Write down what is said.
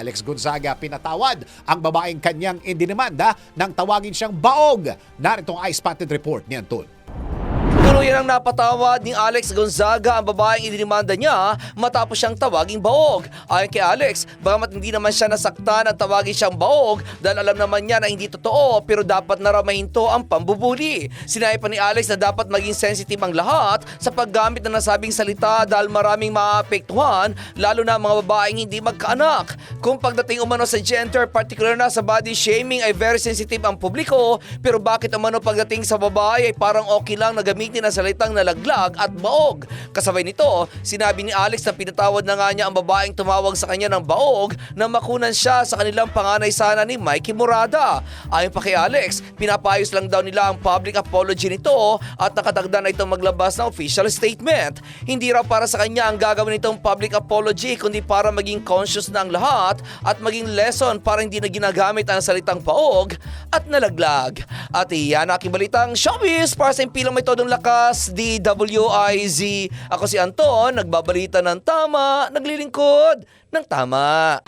Alex Gonzaga pinatawad ang babaeng kanyang indinimanda nang tawagin siyang baog. Narito ang eye-spotted report ni Anton. Tuluyan ang napatawad ni Alex Gonzaga ang babaeng idinimanda niya matapos siyang tawaging baog. Ayon kay Alex, bagamat hindi naman siya nasaktan at tawagin siyang baog dahil alam naman niya na hindi totoo pero dapat na raw mahinto ang pambubuli. Sinabi pa ni Alex na dapat maging sensitive ang lahat sa paggamit ng nasabing salita dahil maraming maapektuhan lalo na mga babaeng hindi magkaanak. Kung pagdating umano sa gender, particular na sa body shaming ay very sensitive ang publiko pero bakit umano pagdating sa babae ay parang okay lang na gamitin ang salitang nalaglag at baog. Kasabay nito, sinabi ni Alex na pinatawad na nga niya ang babaeng tumawag sa kanya ng baog na makunan siya sa kanilang panganay sana ni Mikey Morada. Ayon pa kay Alex, pinapayos lang daw nila ang public apology nito at nakatagda na itong maglabas ng official statement. Hindi raw para sa kanya ang gagawin nitong public apology kundi para maging conscious na ang lahat at maging lesson para hindi na ginagamit ang salitang paog at nalaglag. At iyan aking balitang showbiz para sa impilang may todong lakas, DWIZ. Ako si Anton, nagbabalita ng tama, naglilingkod ng tama.